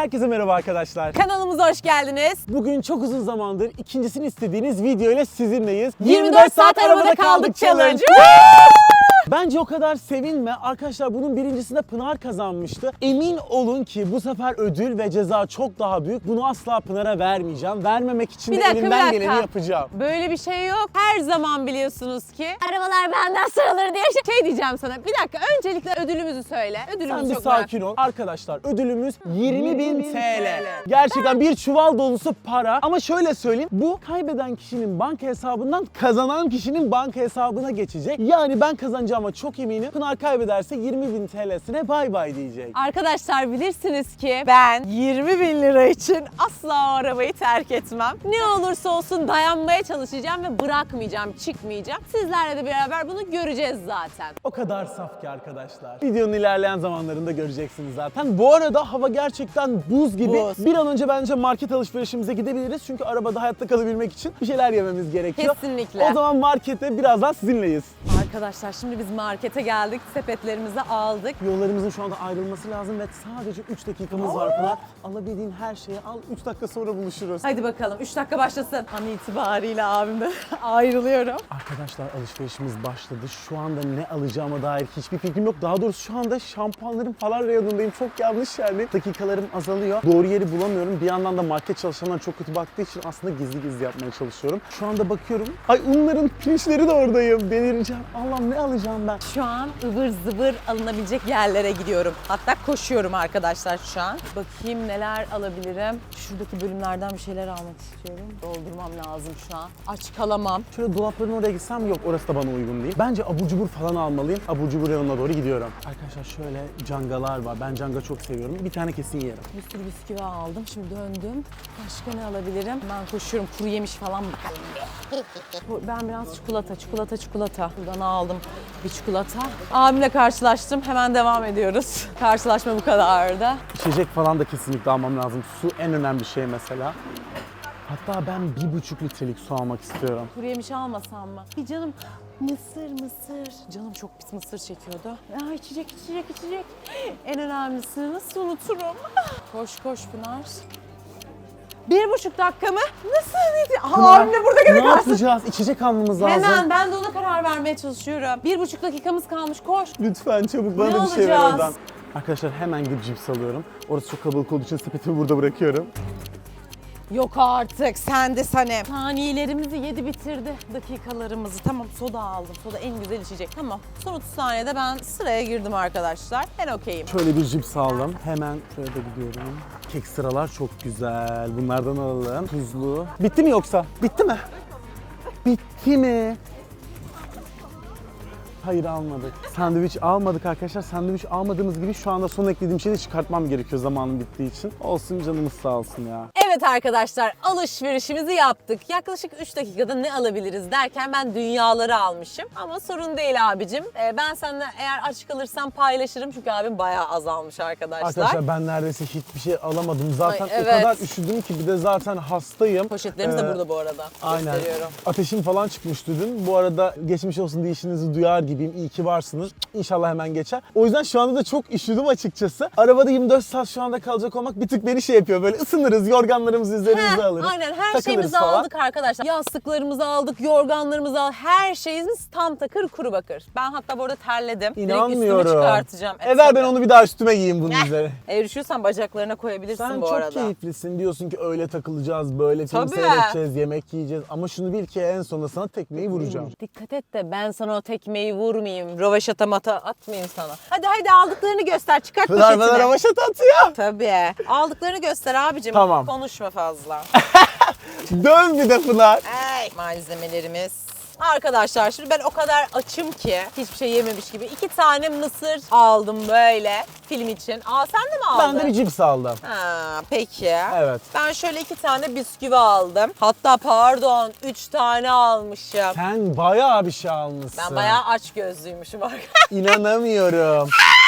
Herkese merhaba arkadaşlar. Kanalımıza hoş geldiniz. Bugün çok uzun zamandır ikincisini istediğiniz video ile sizinleyiz. 24 saat arabada kaldık challenge. Bence o kadar sevinme. Arkadaşlar bunun birincisinde Pınar kazanmıştı. Emin olun ki bu sefer ödül ve ceza çok daha büyük. Bunu asla Pınar'a vermeyeceğim. Vermemek için Bir de dakika, bir elimden dakika. geleni yapacağım. Böyle bir şey yok. Her zaman biliyorsunuz ki arabalar benden sorulur diye şey diyeceğim sana. Bir dakika öncelikle ödülümüzü söyle. Ödülümüz Sen bir çok merak- sakin ol. Arkadaşlar ödülümüz 20.000 TL. Gerçekten bir çuval dolusu para. Ama şöyle söyleyeyim. Bu kaybeden kişinin banka hesabından kazanan kişinin banka hesabına geçecek. Yani ben kazanacağıma çok eminim. Pınar kaybederse 20.000 TL'sine bay bay diyecek. Arkadaşlar bilirsiniz ki ben 20 bin lira için asla o arabayı terk etmem. Ne olursa olsun dayanmaya çalışacağım ve bırakmayacağım, çıkmayacağım. Sizlerle de beraber bunu göreceğiz zaten. O kadar saf ki arkadaşlar. Videonun ilerleyen zamanlarında göreceksiniz zaten. Bu arada hava gerçekten buz gibi. Buz. Bir an önce bence market alışverişimize gidebiliriz. Çünkü arabada hayatta kalabilmek için bir şeyler yememiz gerekiyor. Kesinlikle. O zaman markete birazdan sizinleyiz. Arkadaşlar şimdi biz markete geldik, sepetlerimizi aldık. Yollarımızın şu anda ayrılması lazım ve sadece 3 dakikamız var Pınar. Alabildiğin her şeyi al. 3 dakika sonra buluşuruz. Hadi bakalım 3 dakika başlasın. An itibariyle abimle ayrılıyorum. Arkadaşlar alışverişimiz başladı. Şu anda ne alacağıma dair hiçbir fikrim yok. Daha doğrusu şu anda şampuanlarım falan reyonundayım. Çok yanlış yerde. Dakikalarım azalıyor. Doğru yeri bulamıyorum. Bir yandan da market çalışanlar çok kötü baktığı için aslında gizli gizli yapmaya çalışıyorum. Şu anda bakıyorum. Ay unların pirinçleri de oradayım. Delireceğim. Allah'ım ne alacağım ben? Şu an ıvır zıvır alınabilecek yerlere gidiyorum. Hatta koşuyorum arkadaşlar şu an. Bakayım neler alabilirim. Şuradaki bölümlerden bir şeyler almak istiyorum. Doldurmam lazım şu an. Aç kalamam. Şöyle dolapların oraya gitsem yok orası da bana uygun değil. Bence abur cubur falan almalıyım. Abur cubur reyonuna doğru gidiyorum. Arkadaşlar şöyle cangalar var. Ben canga çok seviyorum. Bir tane kesin yerim. Bir sürü bisküvi aldım. Şimdi döndüm. Başka ne alabilirim? Ben koşuyorum. Kuru yemiş falan bakalım. Ben biraz çikolata, çikolata, çikolata. Buradan aldım bir çikolata. Abimle karşılaştım. Hemen devam ediyoruz. Karşılaşma bu kadardı. İçecek falan da kesinlikle almam lazım. Su en önemli şey mesela. Hatta ben bir buçuk litrelik su almak istiyorum. Kuru yemiş almasam mı? Bir canım mısır mısır. Canım çok pis mısır çekiyordu. Ya içecek içecek içecek. En önemlisini nasıl unuturum? Koş koş Pınar. Bir buçuk dakika mı? Nasıl? Aa, abim de burada Ne gene kalsın. yapacağız? İçecek almamız lazım. Hemen ben de ona karar vermeye çalışıyorum. Bir buçuk dakikamız kalmış koş. Lütfen çabuk bana Ne da bir şey ver alacağız? oradan. Arkadaşlar hemen gidip cips alıyorum. Orası çok kalabalık olduğu için sepetimi burada bırakıyorum. Yok artık sen de Sanem. Saniyelerimizi yedi bitirdi dakikalarımızı. Tamam soda aldım. Soda en güzel içecek. Tamam. Son 30 saniyede ben sıraya girdim arkadaşlar. Ben okeyim. Şöyle bir cips aldım. Hemen şöyle gidiyorum. Kek sıralar çok güzel. Bunlardan alalım. Tuzlu. Bitti mi yoksa? Bitti mi? Bitti mi? Hayır almadık. Sandviç almadık arkadaşlar. Sandviç almadığımız gibi şu anda son eklediğim şeyi de çıkartmam gerekiyor zamanım bittiği için. Olsun canımız sağ olsun ya. Evet arkadaşlar alışverişimizi yaptık. Yaklaşık 3 dakikada ne alabiliriz derken ben dünyaları almışım. Ama sorun değil abicim. Ee, ben seninle eğer aç kalırsam paylaşırım. Çünkü abim bayağı azalmış arkadaşlar. Arkadaşlar ben neredeyse hiçbir şey alamadım. Zaten Ay, o evet. kadar üşüdüm ki bir de zaten hastayım. Poşetlerimiz de Ee, burada bu arada. Aynen. Ateşim falan çıkmıştı dün. Bu arada geçmiş olsun diyişinizi duyar gibiyim. İyi ki varsınız. İnşallah hemen geçer. O yüzden şu anda da çok üşüdüm açıkçası. Arabada 24 saat şu anda kalacak olmak bir tık beni şey yapıyor. Böyle ısınırız, yorganlarımızı üzerimize Heh, alırız. Aynen her şeyimizi falan. aldık arkadaşlar. Yastıklarımızı aldık, yorganlarımızı aldık. Her şeyimiz tam takır kuru bakır. Ben hatta bu arada terledim. Direkt üstümü İnanmıyorum. çıkartacağım. E, E ver ben onu bir daha üstüme giyeyim bunun üzerine. Eğer üşüyorsan bacaklarına koyabilirsin Sen bu çok arada. keyiflisin. Diyorsun ki öyle takılacağız, böyle film Tabii. seyredeceğiz, yemek yiyeceğiz. Ama şunu bil ki en sonunda sana tekmeyi vuracağım. Dikkat et de ben sana o tekmeyi vurmayayım. Röveşata mata atmayayım sana. Hadi hadi aldıklarını göster. Çıkart Pınar poşetini. bana ravaşat atıyor. Tabii. Aldıklarını göster abicim. Tamam. Konuşma fazla. Dön bir de Pınar. Ay, malzemelerimiz. Arkadaşlar şimdi ben o kadar açım ki hiçbir şey yememiş gibi iki tane mısır aldım böyle film için. Aa sen de mi aldın? Ben de bir cips aldım. Ha, peki. Evet. Ben şöyle iki tane bisküvi aldım. Hatta pardon üç tane almışım. Sen bayağı bir şey almışsın. Ben bayağı aç gözlüymüşüm arkadaşlar. İnanamıyorum.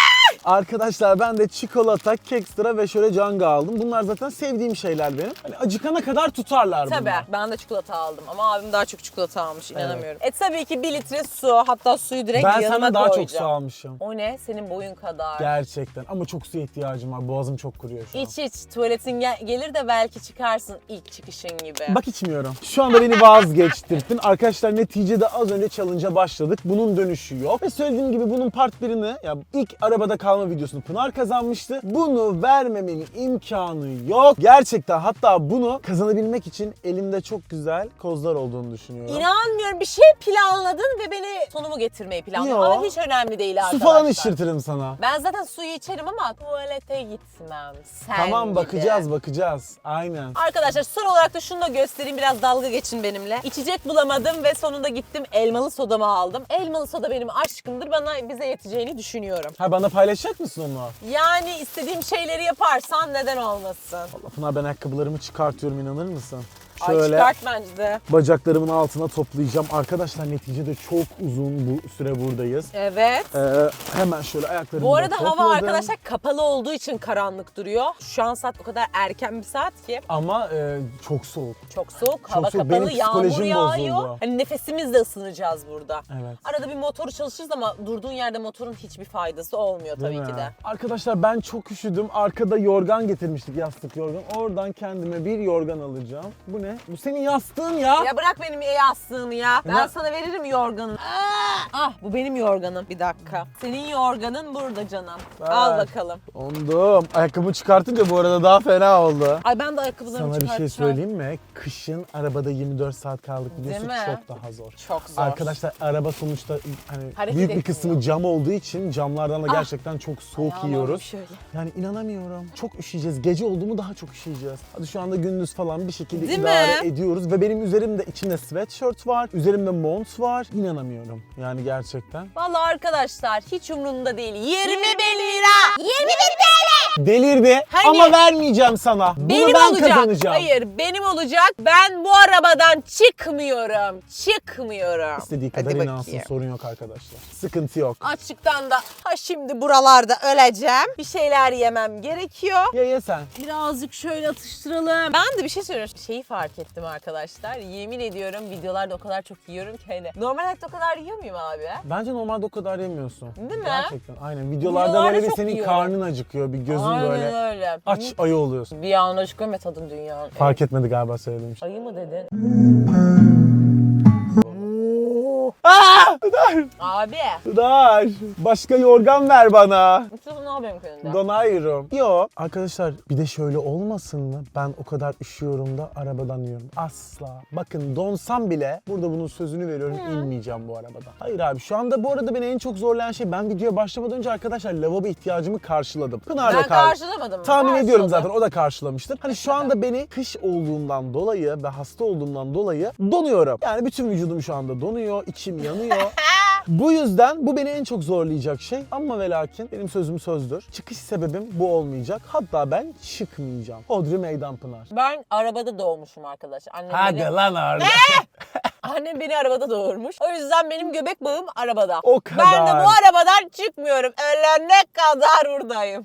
Arkadaşlar ben de çikolata, kekstra ve şöyle canga aldım. Bunlar zaten sevdiğim şeyler benim. Hani acıkana kadar tutarlar Tabii bunlar. ben de çikolata aldım ama abim daha çok çikolata almış inanamıyorum. E tabii ki bir litre su hatta suyu direkt Ben yanıma sana daha koyacağım. çok su almışım. O ne? Senin boyun kadar. Gerçekten ama çok suya ihtiyacım var. Boğazım çok kuruyor şu an. İç iç tuvaletin gel- gelir de belki çıkarsın ilk çıkışın gibi. Bak içmiyorum. Şu anda beni vazgeçtirdin. Arkadaşlar neticede az önce challenge'a başladık. Bunun dönüşü yok. Ve söylediğim gibi bunun part 1'ini ya ilk arabada kalma videosunu Pınar kazanmıştı. Bunu vermemenin imkanı yok. Gerçekten hatta bunu kazanabilmek için elimde çok güzel kozlar olduğunu düşünüyorum. İnanmıyorum bir şey planladın ve beni sonumu getirmeyi planladın. Yo. Ama hiç önemli değil Su arkadaşlar. falan içirtirim sana. Ben zaten suyu içerim ama tuvalete gitmem. Sen tamam gidin. bakacağız bakacağız. Aynen. Arkadaşlar son olarak da şunu da göstereyim biraz dalga geçin benimle. İçecek bulamadım ve sonunda gittim elmalı sodamı aldım. Elmalı soda benim aşkımdır bana bize yeteceğini düşünüyorum. Ha bana paylaşacak mısın onu? Yani istediğim şeyleri yaparsan neden olmasın? Allah Pınar ben ayakkabılarımı çıkartıyorum inanır mısın? Ay Şöyle çıkart bence de. bacaklarımın altına toplayacağım. Arkadaşlar neticede çok uzun bu süre buradayız. Evet. Ee, hemen şöyle ayaklarımı Bu da arada hava topladım. arkadaşlar kapalı olduğu için karanlık duruyor. Şu an saat o kadar erken bir saat ki. Ama e, çok soğuk. Çok soğuk, hava soğuk. kapalı, Benim yağmur psikolojim yağıyor. bozuldu. Hani nefesimizle ısınacağız burada. Evet. Arada bir motoru çalışırız ama durduğun yerde motorun hiçbir faydası olmuyor Değil tabii mi? ki de. Arkadaşlar ben çok üşüdüm. Arkada yorgan getirmiştik yastık yorgan. Oradan kendime bir yorgan alacağım. Bu ne? Bu senin yastığın ya. Ya bırak benim yastığımı ya. Ben Ya- sana veririm yorganı. Ah bu benim yorganım. Bir dakika. Senin yorganın burada canım. Al Ver. bakalım. Ondum. Ayakkabımı çıkartınca bu arada daha fena oldu. Ay ben de ayakkabılarımı Sana bir şey çıkartacağım. söyleyeyim mi? Kışın arabada 24 saat kaldık biliyorsun mi? çok daha zor. Çok zor. Arkadaşlar araba sonuçta hani Hareket büyük bir etmiyor. kısmı cam olduğu için camlardan da Ah. gerçekten çok soğuk Ayağım yiyoruz. olmuş şöyle. Yani inanamıyorum. Çok üşüyeceğiz. Gece oldu mu daha çok üşüyeceğiz. Hadi şu anda gündüz falan bir şekilde Değil idare mi? Ediyoruz. Ve benim üzerimde içinde sweatshirt var. Üzerimde mont var. İnanamıyorum. Yani gerçekten. Vallahi arkadaşlar hiç umurumda değil. 20 bin lira. 20 bin TL. Delirdi Hani- ama vermeyeceğim sana. Bunu Benim ben olacak. kazanacağım. Hayır benim olacak. Ben bu arabadan çıkmıyorum. Çıkmıyorum. İstediği Hadi kadar inansın bakayım. sorun yok arkadaşlar. Sıkıntı yok. Açlıktan da ha şimdi buralarda öleceğim. Bir şeyler yemem gerekiyor. Ya ye sen. Birazcık şöyle atıştıralım. Ben de bir şey söylüyorum. Şeyi fark ettim arkadaşlar. Yemin ediyorum videolarda o kadar çok yiyorum ki hani. Normal hayatta o kadar yiyor muyum abi? Bence normalde o kadar yemiyorsun. Değil mi? Gerçekten aynen. Videolarda, Videolarda böyle bir çok senin yiyorum. karnın acıkıyor. Bir gözün Aynen böyle öyle. aç ayı oluyorsun. Bir anda çıkıyor ve tadım dünyanın. Fark etmedi galiba söylediğim şey. Ayı mı dedin? Aa! Pınar! Abi. Pınar! Başka yorgan ver bana. Mustafa ne yapıyorsun köyünde? Donayırım. Yo. Arkadaşlar bir de şöyle olmasın mı? Ben o kadar üşüyorum da arabadan yiyorum. Asla. Bakın donsam bile burada bunun sözünü veriyorum inmeyeceğim bu arabadan. Hayır abi şu anda bu arada beni en çok zorlayan şey ben videoya başlamadan önce arkadaşlar lavabo ihtiyacımı karşıladım. Pınar da ben kar- karşılamadım. mı? Tahmin ediyorum Karşıladım. zaten o da karşılamıştır. Hani şu anda beni kış olduğundan dolayı ve hasta olduğumdan dolayı donuyorum. Yani bütün vücudum şu anda donuyor, içim yanıyor. Bu yüzden bu beni en çok zorlayacak şey ama ve lakin benim sözüm sözdür. Çıkış sebebim bu olmayacak. Hatta ben çıkmayacağım. Hodri Meydan Pınar. Ben arabada doğmuşum arkadaşlar. Annem Hadi lan orada. annem beni arabada doğurmuş. O yüzden benim göbek bağım arabada. O Ben de kadar. bu arabadan çıkmıyorum. Ölene kadar buradayım.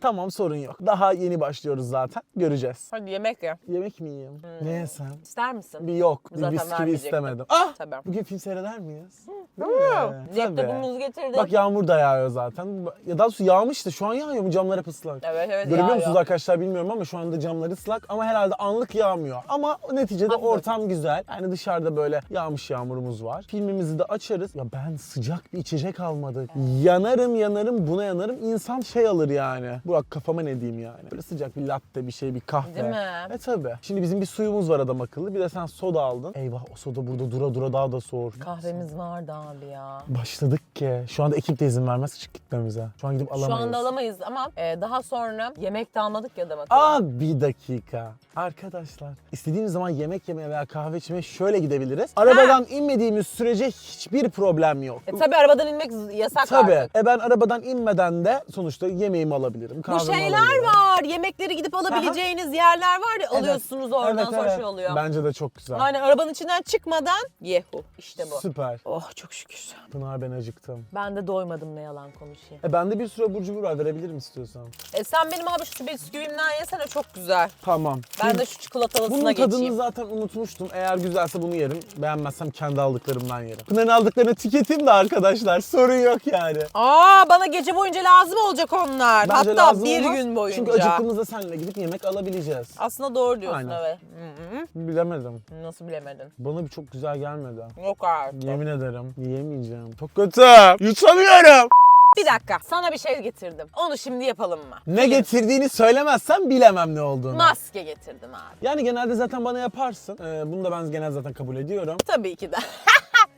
Tamam sorun yok. Daha yeni başlıyoruz zaten. Göreceğiz. Hadi yemek ye. Yemek mi yiyeyim? Ne yesem? İster misin? Bir yok. Bir Zaten bisküvi vermeyecektim. istemedim. Ah! Tabii. Bugün film seyreder miyiz? Değil mi? Laptopumuzu getirdim. Bak yağmur da yağıyor zaten. Ya daha doğrusu yağmıştı. Şu an yağıyor mu? Camlar hep ıslak. Evet evet yağıyor. musunuz arkadaşlar bilmiyorum ama şu anda camlar ıslak ama herhalde anlık yağmıyor. Ama neticede Hafif ortam güzel. Yani dışarıda böyle yağmış yağmurumuz var. Filmimizi de açarız. Ya ben sıcak bir içecek almadık. Yanarım yanarım buna yanarım. İnsan şey alır yani. Burak kafama ne diyeyim yani. Böyle sıcak bir latte bir şey bir kahve. Değil mi? E tabi. Şimdi bizim bir suyumuz var adam akıllı. Bir de sen soda aldın. Eyvah o soda burada dura dura daha da soğur. Kahvemiz vardı abi ya. Başladık ki. Şu anda ekip de izin vermez çık gitmemize. Şu an gidip alamayız. Şu anda alamayız ama e, daha sonra yemek de almadık ya da Aa bir dakika. Arkadaşlar istediğimiz zaman yemek yemeye veya kahve içmeye şöyle gidebiliriz. Arabadan inmediğimiz sürece hiçbir problem yok. E tabi arabadan inmek yasak Tabii. artık. E ben arabadan inmeden de sonuçta yemeğimi alabilirim. Bu kahvemi şeyler alabilirim. var. Yemekleri gidip alabileceğiniz yerler var ya. Alıyorsunuz oradan Evet, sonra evet. şey oluyor. Bence de çok güzel. Aynen arabanın içinden çıkmadan yehu. İşte bu. Süper. Oh çok şükür. Pınar ben acıktım. Ben de doymadım ne yalan konuşayım. E bende bir sürü abur cubur var verebilirim istiyorsan. E sen benim abi şu bisküvimden yesene çok güzel. Tamam. Ben de şu çikolatalısına Bunun tadını geçeyim. zaten unutmuştum. Eğer güzelse bunu yerim. Beğenmezsem kendi aldıklarımdan yerim. Pınar'ın aldıklarını tüketeyim de arkadaşlar. Sorun yok yani. Aa bana gece boyunca lazım olacak onlar. Bence Hatta lazım bir olmaz. gün boyunca. Çünkü acıktığımızda seninle gidip yemek alabileceğiz. Aslında doğru diyorsun Aynen. evet. Hı hı. Bilemedim. Nasıl bilemedin? Bana bir çok güzel gelmedi. Yok artık. Yemin ederim. Yiyemeyeceğim. Çok kötü. Yutamıyorum. Bir dakika sana bir şey getirdim. Onu şimdi yapalım mı? Ne getirdiğini söylemezsen bilemem ne olduğunu. Maske getirdim abi. Yani genelde zaten bana yaparsın. Ee, bunu da ben genel zaten kabul ediyorum. Tabii ki de.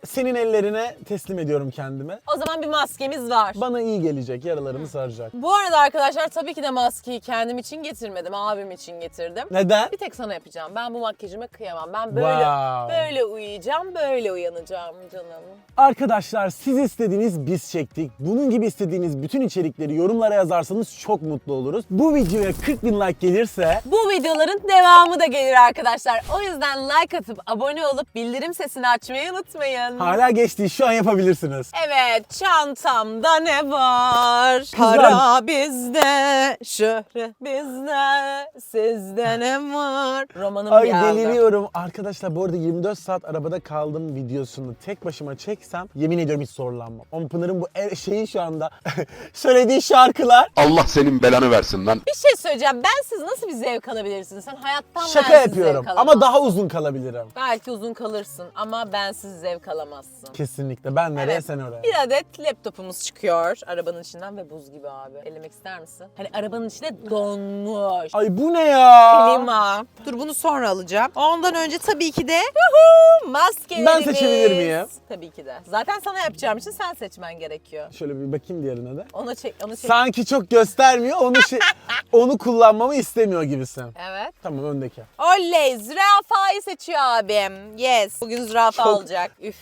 Senin ellerine teslim ediyorum kendimi. o zaman bir maskemiz var. Bana iyi gelecek, yaralarımı saracak. Bu arada arkadaşlar tabii ki de maskeyi kendim için getirmedim. Abim için getirdim. Neden? Bir tek sana yapacağım. Ben bu makyajıma kıyamam. Ben böyle Wow. böyle uyuyacağım, böyle uyanacağım canım. Arkadaşlar siz istediğiniz biz çektik. Bunun gibi istediğiniz bütün içerikleri yorumlara yazarsanız çok mutlu oluruz. Bu videoya 40 bin like gelirse Bu videoların devamı da gelir arkadaşlar. O yüzden like atıp abone olup bildirim sesini açmayı unutmayın. Hala geçti şu an yapabilirsiniz. Evet, çantamda ne var? Para bizde, şöhret bizde, sizde ne var? Romanım Ay geldi. deliriyorum. Arkadaşlar bu arada 24 saat arabada kaldım videosunu tek başıma çeksem yemin ediyorum hiç zorlanmam. Ama Pınar'ın bu e- şeyi şu anda söylediği şarkılar Allah senin belanı versin lan. Bir şey söyleyeceğim. Ben siz nasıl bir zevk alabilirsiniz? Sen hayattan şaka bensiz yapıyorum zevk ama alamazsın. daha uzun kalabilirim. Belki uzun kalırsın ama bensiz zevk alamazsın. Kesinlikle. Ben nereye Evet. sen oraya. Bir adet laptopumuz çıkıyor arabanın içinden ve buz gibi abi. Ellemek ister misin? Hani arabanın içinde donmuş. Ay bu ne ya? Klima. Dur bunu sonra alacağım. Ondan önce tabii ki de yuhu, maskelerimiz. Ben seçebilir miyim? Tabii ki de. Zaten sana yapacağım için sen seçmen gerekiyor. Şöyle bir bakayım diğerine de. Ona çek, onu çek. Sanki çok göstermiyor. Onu şey, onu kullanmamı istemiyor gibisin. Evet. Tamam öndeki. Oley zürafayı seçiyor abim. Yes. Bugün zürafa Çok- alacak. Üf.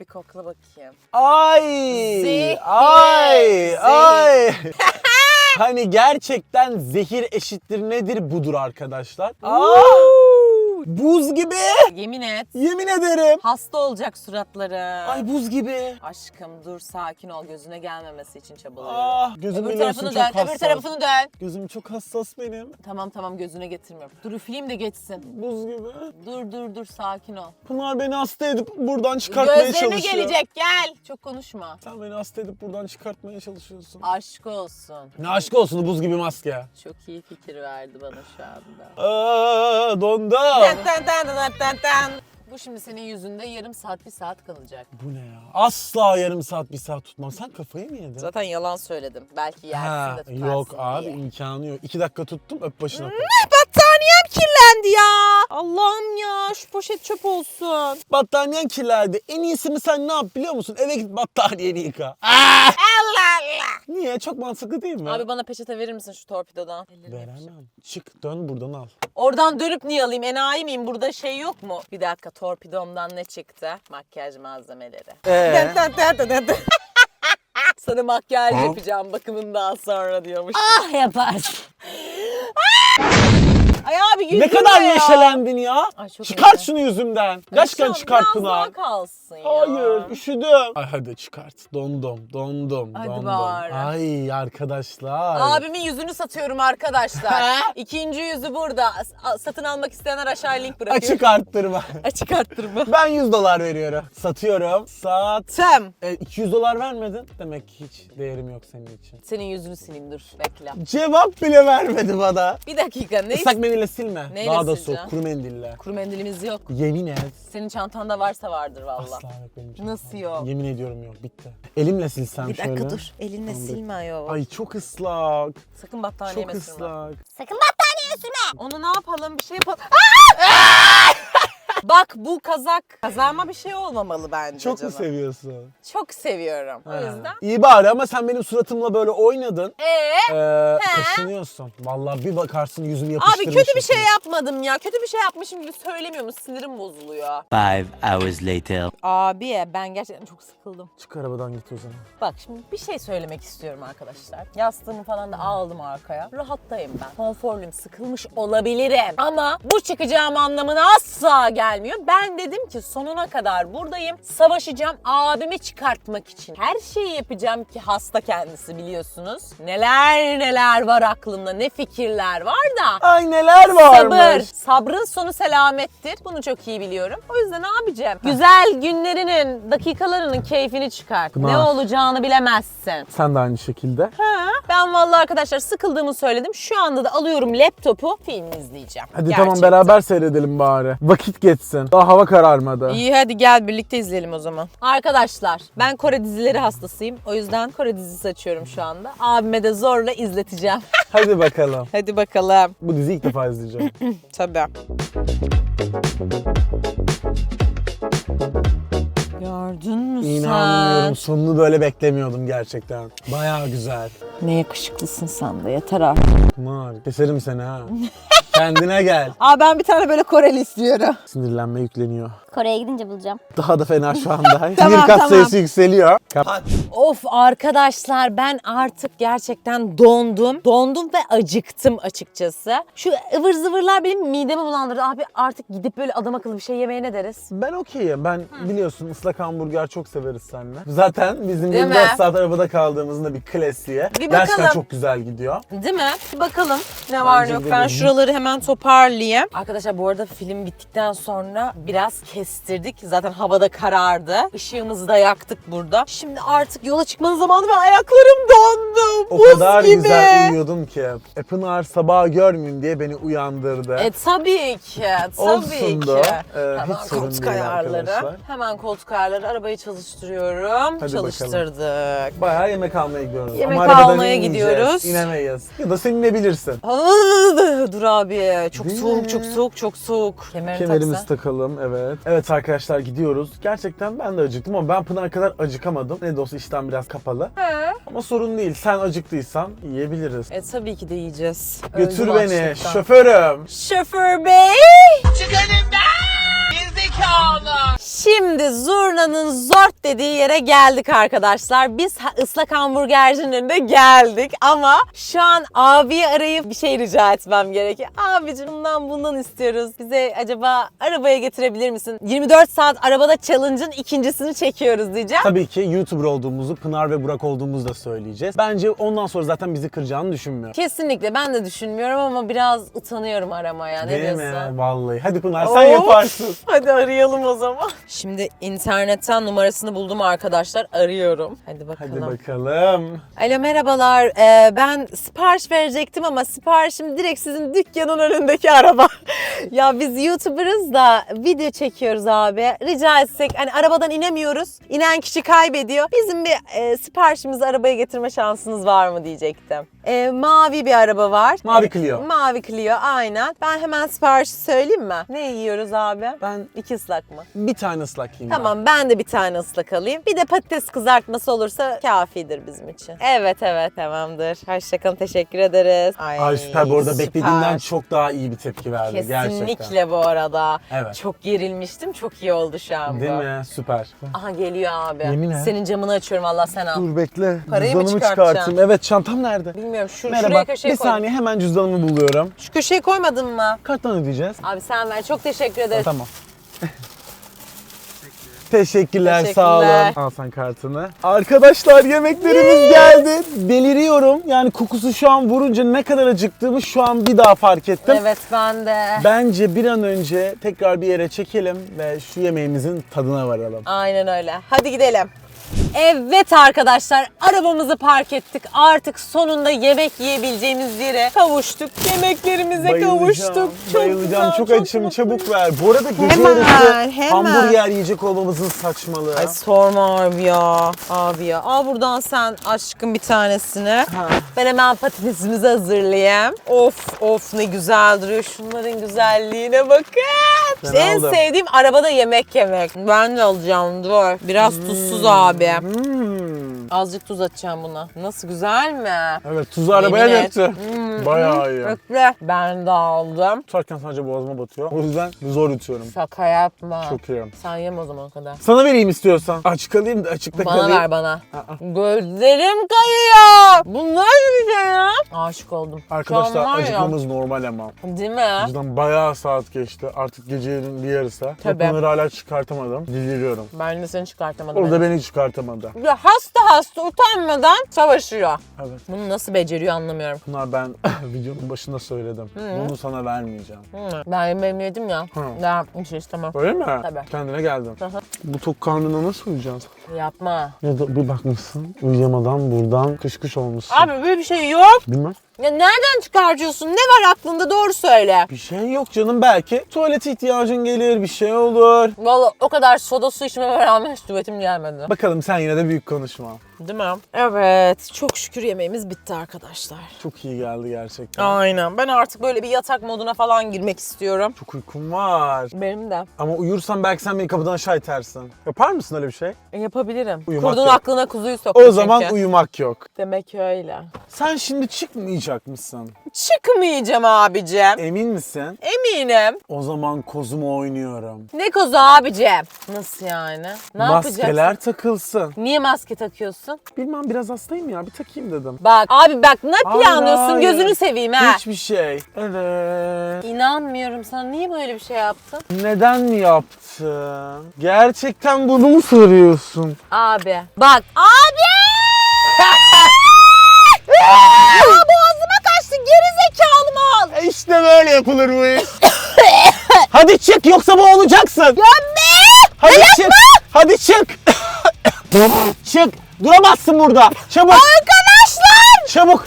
Bir kokla bakayım. Ay! Zehir, Ay! Ay! hani gerçekten zehir eşittir nedir budur arkadaşlar. Aa! Buz gibi. Yemin et. Yemin ederim. Hasta olacak suratları. Ay buz gibi. Aşkım dur sakin ol gözüne gelmemesi için çabalıyorum. Ah, öbür tarafını çok dön, öbür hassas. tarafını dön. Gözüm çok hassas benim. Tamam tamam gözüne getirmiyorum. Dur üfleyeyim de geçsin. Buz gibi. Dur dur dur sakin ol. Pınar beni hasta edip buradan çıkartmaya Gözlerine çalışıyor. gelecek gel. Çok konuşma. Sen beni hasta edip buradan çıkartmaya çalışıyorsun. Aşk olsun. Ne aşk olsun buz gibi maske. Çok iyi fikir verdi bana şu anda. Aa, dondu. Tan Bu şimdi senin yüzünde yarım saat bir saat kalacak. Bu ne ya? Asla yarım saat bir saat tutmam. Sen kafayı mı yedin? Zaten yalan söyledim. Belki yersin Ha, de tutarsın yok abi diye. imkanı yok. İki dakika tuttum öp başına koy. Battaniyem kirlendi ya. Allah'ım ya şu poşet çöp olsun. Battaniyen kirlerdi. En iyisi mi sen ne yap biliyor musun? Eve git battaniyeni yıka. Allah Allah. Niye? Çok mantıklı değil mi? Abi bana peçete verir misin şu torpidodan? Veremem. Çık dön buradan al. Oradan dönüp niye alayım? Enayi miyim? Burada şey yok mu? Bir dakika torpidomdan ne çıktı? Makyaj malzemeleri. Ee? Sana makyaj yapacağım bakımından sonra diyormuş. Ah yaparsın. Ay abi güldürme Ne kadar ya. neşelendin ya. Ay çok Çıkart şunu yüzümden. Gerçekten an çıkart biraz Pınar. daha kalsın ya. Hayır üşüdüm. Ay hadi çıkart. Dondum, dondum, Hadi dondum. bari. Ay arkadaşlar. Abimin yüzünü satıyorum arkadaşlar. İkinci yüzü burada. Satın almak isteyenler aşağı link bırakıyor. Açık arttırma. Açık arttırma. ben 100 dolar veriyorum. Satıyorum. Sat. Tem. E, 200 dolar vermedin. Demek ki hiç değerim yok senin için. Senin yüzünü sileyim dur bekle. Cevap bile vermedi bana. Bir dakika ne? Islak mendille silme. Neyle Daha da sileceğim? soğuk. Kuru mendille. Kuru mendilimiz yok. Yemin et. Senin çantanda varsa vardır valla. Asla yok benim için. Nasıl yok? Yemin ediyorum yok. Bitti. Elimle silsem Bir şöyle. dakika dur. Elinle Tamam, dur. silme ayol. Ay çok ıslak. Sakın battaniye Çok ıslak. Sakın battaniye sürme. Onu ne yapalım? Bir şey yapalım. Bak bu kazak. Kazağıma bir şey olmamalı bence Çok mu canım. seviyorsun? Çok seviyorum. O yüzden. İyi bari ama sen benim suratımla böyle oynadın. Ee? Ee, kaşınıyorsun. Vallahi bir bakarsın yüzümü Abi kötü bir şey yapmadım ya. Kötü bir şey yapmışım gibi söylemiyorum. Sinirim bozuluyor. Five hours later. Abi ben gerçekten çok sıkıldım. Çık arabadan git o zaman. Bak şimdi bir şey söylemek istiyorum arkadaşlar. Yastığımı falan da aldım arkaya. Rahattayım ben. Konforluyum. Sıkılmış olabilirim. Ama bu çıkacağım anlamına asla gelmiyor. Ben dedim ki sonuna kadar buradayım. Savaşacağım abimi çıkartmak için. Her şeyi yapacağım ki hasta kendisi biliyorsunuz. Neler neler var aklımda. Ne fikirler var da. Ay neler varmış. Sabır. Sabrın sonu selamettir. Bunu çok iyi biliyorum. O yüzden abicim güzel günlerinin, dakikalarının keyfini. Pınar. Ne olacağını bilemezsin. Sen de aynı şekilde. Ha, ben vallahi arkadaşlar sıkıldığımı söyledim. Şu anda da alıyorum laptopu, film izleyeceğim. Hadi Gerçekten. tamam beraber seyredelim bari. Vakit geçsin. Daha hava kararmadı. İyi hadi gel birlikte izleyelim o zaman. Arkadaşlar ben Kore dizileri hastasıyım. O yüzden Kore dizisi açıyorum şu anda. Abime de zorla izleteceğim. Hadi bakalım. hadi bakalım. Bu diziyi ilk defa izleyeceğim. Tabii. Gördün mü İnanmıyorum. Sonunu böyle beklemiyordum gerçekten. Bayağı güzel. Ne yakışıklısın sen de yeter artık. Pınar keserim seni ha. Kendine gel. Aa ben bir tane böyle Koreli istiyorum. Sinirlenme yükleniyor. Kore'ye gidince bulacağım. Daha da fena şu anda. Tamam, Sinir kat tamam. sayısı yükseliyor. Kap- Of arkadaşlar ben artık gerçekten dondum. Dondum ve acıktım açıkçası. Şu ıvır zıvırlar benim midemi bulandırdı. Abi artık gidip böyle adam akıllı bir şey yemeye ne deriz? Ben okeyim. Ben biliyorsun ıslak hamburger çok severiz seninle. Zaten bizim Değil 24 mi? saat arabada kaldığımızda bir klasiğe. Bir Gerçekten bakalım. çok güzel gidiyor. Değil mi? Bir bakalım ne var ne yok. de Ben değil. şuraları hemen toparlayayım. Arkadaşlar bu arada film bittikten sonra biraz kestirdik. Zaten havada karardı. Işığımızı da yaktık burada. Şimdi artık yola çıkmanın zamanı ve ayaklarım dondu. O Buz kadar gibi. güzel uyuyordum ki. E Pınar sabah görmeyeyim diye beni uyandırdı. E tabii ki, tabii Olsun ki. da, e, Hemen hiç sorun koltuk değil ayarları. arkadaşlar. Hemen koltuk ayarları, arabayı çalıştırıyorum. Hadi Çalıştırdık. Bayağı yemek almaya gidiyoruz. Yemek Ama almaya gidiyoruz. İnemeyiz. Ya da sen inebilirsin. Dur abi, çok Değil soğuk, mi? çok soğuk, çok soğuk. Kemerini Kemerimizi takalım evet. Evet arkadaşlar gidiyoruz. Gerçekten ben de acıktım ama ben Pınar kadar acıkamadım. Ne de olsa iştahım biraz kapalı. He. Ama sorun değil. Sen acıktıysan yiyebiliriz. E tabii ki de yiyeceğiz. Götür Öldüm beni açlıktan. şoförüm. Şoför bey. Şimdi zurnanın zort dediği yere geldik arkadaşlar. Biz ıslak hamburgercinin önünde geldik ama şu an abiyi arayıp bir şey rica etmem gerekiyor. Abicim bundan bundan istiyoruz. Bize acaba arabaya getirebilir misin? 24 saat arabada challenge'ın ikincisini çekiyoruz diyeceğim. Tabii ki YouTuber olduğumuzu, Pınar ve Burak olduğumuzu da söyleyeceğiz. Bence ondan sonra zaten bizi kıracağını düşünmüyorum. Kesinlikle ben de düşünmüyorum ama biraz utanıyorum aramaya. Ne Değil diyorsun? mi? Vallahi. Hadi Pınar sen Of! yaparsın. Hadi arayalım o zaman. Şimdi internetten numarasını buldum arkadaşlar. Arıyorum. Hadi bakalım. Hadi bakalım. Alo merhabalar. Ee, ben sipariş verecektim ama siparişim direkt sizin dükkanın önündeki araba. ya biz YouTuber'ız da video çekiyoruz abi. Rica etsek hani arabadan inemiyoruz. İnen kişi kaybediyor. Bizim bir e, siparişimizi arabaya getirme şansınız var mı diyecektim. Ee, mavi bir araba var. Mavi Clio. Mavi Clio aynen. Ben hemen siparişi söyleyeyim mi? Ne yiyoruz abi? Ben İki ıslak mı? bir tane ıslak yiyeyim. Tamam ben de bir tane ıslak alayım. Bir de patates kızartması olursa kafidir bizim için. Evet evet tamamdır. Hoşçakalın teşekkür ederiz. Ay süper bu arada süper. beklediğimden çok daha iyi bir tepki verdi Kesinlikle gerçekten. bu arada. Evet. Çok gerilmiştim. Çok iyi oldu şu an Değil bu. mi? Süper. Aha geliyor abi. Yemin et. Senin camını açıyorum Allah sen al. Dur bekle. Parayı mı Cüzdanımı çıkartacaksın? çıkartayım. Evet çantam nerede? Bilmiyorum şu, Merhaba. şuraya köşeye bir koy. saniye hemen cüzdanımı buluyorum. Şu köşeye koymadın mı? Karttan ödeyeceğiz. Abi sen ver. Çok teşekkür ederiz. Tamam. Teşekkürler, Teşekkürler. sağ olun. Al sen kartını. Arkadaşlar yemeklerimiz geldi. Deliriyorum. Yani kokusu şu an vurunca ne kadar acıktığımı şu an bir daha fark ettim. Evet ben de. Bence bir an önce tekrar bir yere çekelim ve şu yemeğimizin tadına varalım. Aynen öyle. Hadi gidelim. Evet arkadaşlar arabamızı park ettik. Artık sonunda yemek yiyebileceğimiz yere kavuştuk. Yemeklerimize kavuştuk. Çok bayılacağım. güzel, Çok, çok açım. mutlu. Çabuk ver. Bu arada gece Hemen, yarısı hemen. hamburger yiyecek olmamızın saçmalığı. Ay sorma abi ya. Abi ya. Al buradan sen aşkım bir tanesini. Ben hemen patatesimizi hazırlayayım. Of of ne güzel duruyor. Şunların güzelliğine bakın. Ben en aldım. sevdiğim arabada yemek yemek. Ben de alacağım dur. Biraz tuzsuz abi. Hmm. Azıcık tuz atacağım buna. Nasıl güzel mi? Evet tuzu arabaya et. döktü. Bayağı iyi. Bekle. Ben de aldım. Tutarken sadece boğazıma batıyor. O yüzden zor yutuyorum. Şaka yapma. Çok iyi. Sen yem o zaman o kadar. Sana vereyim istiyorsan. Aç kalayım da açıkta Bana kalayım. ver bana. Aa. Gözlerim kayıyor. Bu nasıl bir şey ya? Aşık oldum. Arkadaşlar var ya, acıkmamız normal ama. Değil mi? Bizden bayağı saat geçti. Artık gecenin bir yarısı. Tabii. Bunları hala çıkartamadım. Deliriyorum. Ben de seni çıkartamadım. Orada beni çıkartamadı. Ya hasta hasta utanmadan savaşıyor. Evet. Bunu nasıl beceriyor anlamıyorum. Bunlar ben videonun başında söyledim. Bunu sana vermeyeceğim. Hı. Ben yemeğimi yedim ya. Hı. Daha bir şey istemem. Öyle mi? Tabii. Kendine geldin. hı. Bu tok karnına nasıl uyuyacaksın? Yapma. Ya da bir bakmışsın uyuyamadan buradan kış kış olmuşsun. Abi böyle bir şey yok. Bilmem. Ya nereden çıkartıyorsun? Ne var aklında doğru söyle. Bir şey yok canım belki. Tuvalete ihtiyacın gelir bir şey olur. Vallahi o kadar soda su içmeme rağmen hiç tuvaletim gelmedi. Bakalım sen yine de büyük konuşma. Değil mi? Evet. Çok şükür yemeğimiz bitti arkadaşlar. Çok iyi geldi gerçekten. Aynen. Ben artık böyle bir yatak moduna falan girmek istiyorum. Çok uykum var. Benim de. Ama uyursan belki sen beni kapıdan aşağı itersin. Yapar mısın öyle bir şey? E, yapabilirim. Uyumak Kurdun yok. aklına kuzuyu soktu O zaman çünkü. uyumak yok. Demek öyle. Sen şimdi çıkmayacak mısın? Çıkmayacağım abicim. Emin misin? Eminim. O zaman kozumu oynuyorum. Ne kozu abicim? Nasıl yani? Ne Maskeler yapacaksın? takılsın. Niye maske takıyorsun? Bilmem biraz hastayım ya bir takayım dedim. Bak abi bak ne planlıyorsun hayır. gözünü seveyim ha. Hiçbir şey. Evet. İnanmıyorum sana niye böyle bir şey yaptın? Neden mi yaptın? Gerçekten bunu mu soruyorsun? Abi. Bak. Abi! ya boğazıma kaçtı geri zekalı mal. E İşte böyle yapılır bu iş. Hadi çık yoksa boğulacaksın. Ne? Hadi çık. Hadi çık. çık. Duramazsın burada. Çabuk. Arkadaşlar! Çabuk.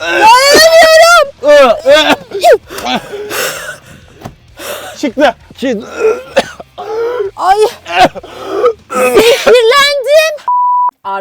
Dayanamıyorum. Çıktı. Çık. Ay.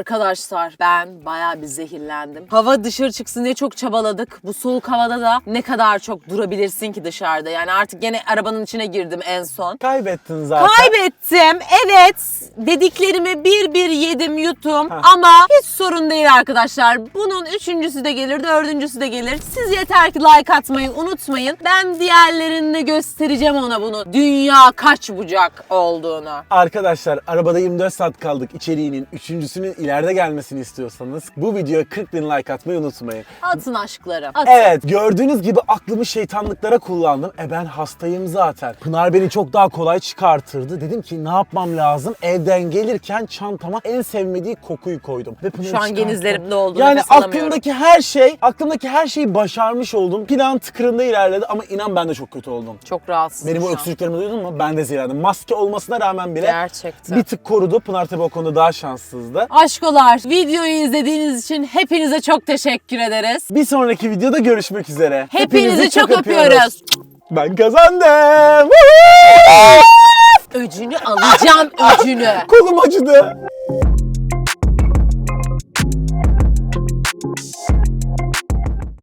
Arkadaşlar ben bayağı bir zehirlendim. Hava dışarı çıksın diye çok çabaladık. Bu soğuk havada da ne kadar çok durabilirsin ki dışarıda. Yani artık gene arabanın içine girdim en son. Kaybettin zaten. Kaybettim. Evet. Dediklerimi bir bir yedim yuttum. Ama hiç sorun değil arkadaşlar. Bunun üçüncüsü de gelir, dördüncüsü de gelir. Siz yeter ki like atmayı unutmayın. Ben diğerlerinde göstereceğim ona bunu. Dünya kaç bucak olduğunu. Arkadaşlar arabada 24 saat kaldık içeriğinin üçüncüsünün ileride gelmesini istiyorsanız bu videoya 40 bin like atmayı unutmayın. Atın aşklarım. Atın. Evet gördüğünüz gibi aklımı şeytanlıklara kullandım. E ben hastayım zaten. Pınar beni çok daha kolay çıkartırdı. Dedim ki ne yapmam lazım? Evden gelirken çantama en sevmediği kokuyu koydum. Ve Pınar'ı Şu an çıkarttım. genizlerimde olduğunu Yani aklımdaki her şey, aklımdaki her şeyi başarmış oldum. Plan tıkırında ilerledi ama inan ben de çok kötü oldum. Çok rahatsızım Benim an. öksürüklerimi duydun mu? Ben de zehirlendim. Maske olmasına rağmen bile Gerçekten. bir tık korudu. Pınar tabii o konuda daha şanssızdı. Aşkolar videoyu izlediğiniz için hepinize çok teşekkür ederiz. Bir sonraki videoda görüşmek üzere. Hepinizi çok öpüyoruz. Ben kazandım. Öcünü alacağım öcünü. Kolum acıdı.